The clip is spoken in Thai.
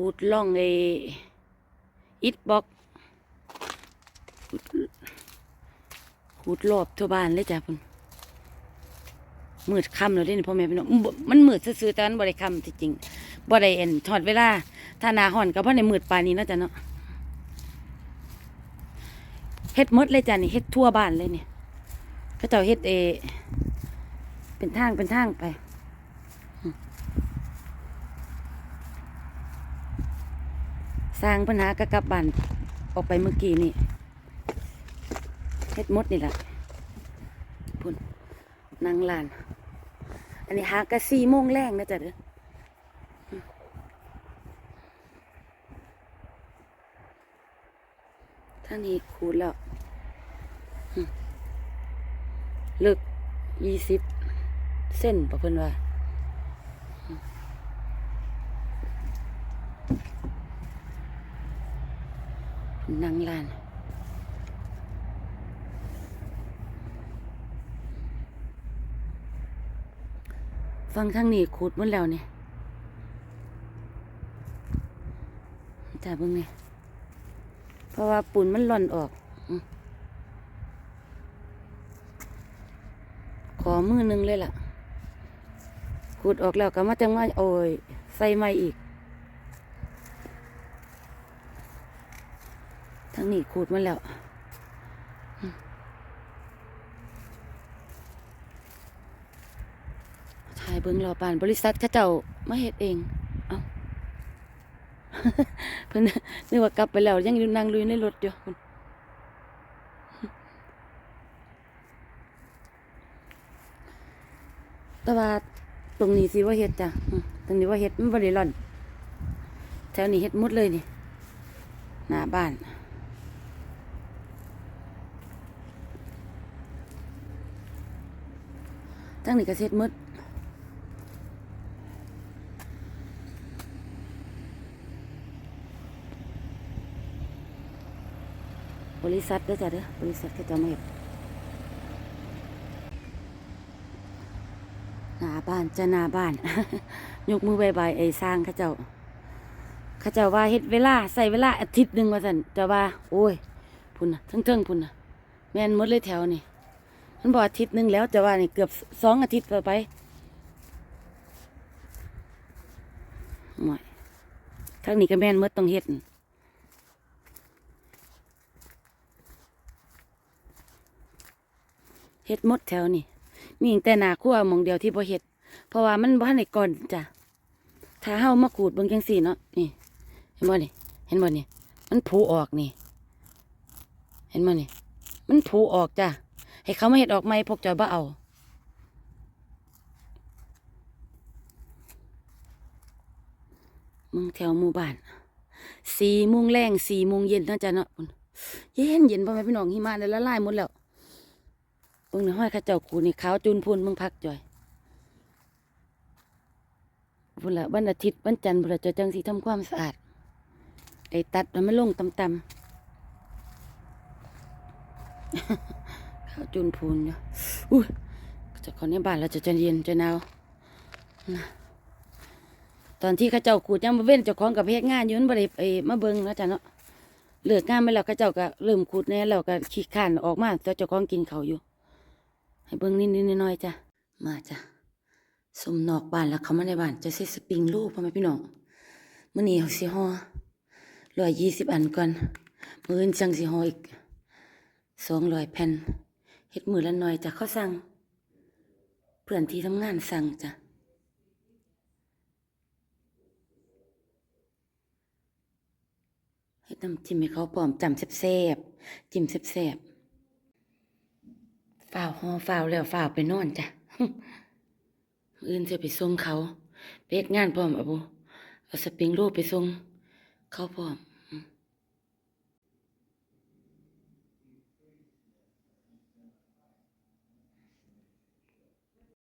ขูดล่องไออิฐบล็อกขูดรอบทั่วบ้านเลยจ้ะพุ่นมืดค่ำแล้วเด้นี่พ่อแม่พี่น้องมันมืดซื่อๆแต่มันบ่ได้ค่ำที่จริงบ่ได้เอ็นทอดเวลาถ้าหนาห่อนก็บ่ได้มืดปานนี้เนาะจ้ะเนาะเฮ็ดมดเลยจ้ะนี่เฮ็ดทั่วบ้านเลยเนี่ยเขาเจ้าเฮ็ดเอเป็นทางเป็นทางไป ร้างปัญหากระกับบ้านออกไปเมื่อกี้นี่เฮ็ดมดนี่แหละพุ่นนางลาน อันนี้หากระสี่โมงแรงนะจ๊ะเด้อท่านี้คูดแล้วลึกยี่สิบเส้นปะเพิ่นว่า นางลานฟังทางนี้ขูดหมดแล้วเนี่ยจ่าเบิ่งเนี่ยเพราะว่าปุ่นมันหล่อนออกอขอมือหนึงเลยล่ะขูดออกแล้วก็มาจังว่าโอ้ยใส่ไม้อีก ทั้งนี้ขูดมาแล้วถ่ายเบิ้งรอปานบริษัทเข้าเจ้ามาเฮ็ดเองเอาเพิ่นนึกว่ากลับไปแล้ว ยังอยู่นั่งลุยในรถอยู่พุ่นแต่ว่าตรงนี้สิว่าเฮ็ดจ้ะตรงนี้ว่าเฮ็ดมันบ่ได้ร่อนแถวนี้เฮ็ดหมดเลยนี่ หน้าบ้าน ตั้งนี่ก็เสร็จหมดบริษัทเด้อจ้ะเด้อบริษัทก็จะมาเห็ดหน้าบ้านจะหน้าบ้าน ยกมือบายบายไอ้สร้างข้าเจ้าข้าเจ้าว่าเฮ็ดเวลาใส่เวลาอาทิตย์หนึ่งว่าสันเจ้าว่า โอ้ย พุ่นนะเทิงๆพุ่นนะแม่นมดเลยแถวนี่ มันบอกอาทิตย์หนึ่งแล้วจ้าว่านี่เกือบสองอาทิตย์ต่อไปหม่อยทั้งนี้ก็แม่นหมดต้องเฮ็ดเฮ็ดมดแถวนี่ มีแต่หนาครัวมองเดียวที่บ่เฮ็ด เพราะว่ามันบ่ทันได้ก่อนจ้ะ ถ้าเฮามาขูดเบิ่งจังซี่เนาะ นี่ เห็นบ่นี่ เห็นบ่นี่ มันผูออกนี่ เห็นบ่นี่ มันผูออกจ้ะ ให้เขามาเฮ็ดออกใหม่พวกจอยบ่เอามึงแถวหมู่บ้านสี่โมงแรงสี่โมงเย็นเนาะจ้ะเนาะพุ่นเย็นเย็นพ่อแม่พี่น้องหิมะได้ละลายหมดแล้วเบิ่งในห้อยข้าเจ้าขูนี่ขาวจุนพูนมึงพักจอยพุ่นละวันอาทิตย์วันจันทร์พุ่นละจะจังสีทำความสะอาดไอ้ตัดมันไม่ลงตำตๆ จุนพูนอยู่อุ้ยเจะคนในบ้านเราจะจะเย็นจะหนาวนะตอนที่ข้าเจ้าขูดยังมาเว้นเจ้าของกับเพกงานยืนบริเอมาเบิงแล้วจ้ะเนาะเลิกงานไปแล้วข้าเจ้าก็เริ่มขูดแหน่แล้วก็ขี้ข้านออกมาแต่เจ้าของกินเขาอยู่ ให้เบิงนิดๆหน้อยๆจ้ะมาจ้ะสมนอกบ้านแล้วเขามาในบ้านจะใส่สปริงลูกพ่อแม่พี่น้องมื้อนี้เขาสิห่อร้อยยี่สิบอันก่อนมื้ออื่นจังสิห่ออีกสองร้อยแผ่น เฮ็ดมือละหน่อยจ้ะเขาสั่งเพื่อนที่ทำงานสั่งจ้ะเฮ็ดน้ำจิ้มให้เขาพร้อมจำแซ่บๆจิ้มแซ่บๆฝ้าวห่อฝ้าวแล้วฝ้าวไปนอนจ้ะอื่นจะไปส่งเขา ไปเฮ็ดงานพร้อมอะบุเอาสปริงโรลไปส่งเขาพร้อม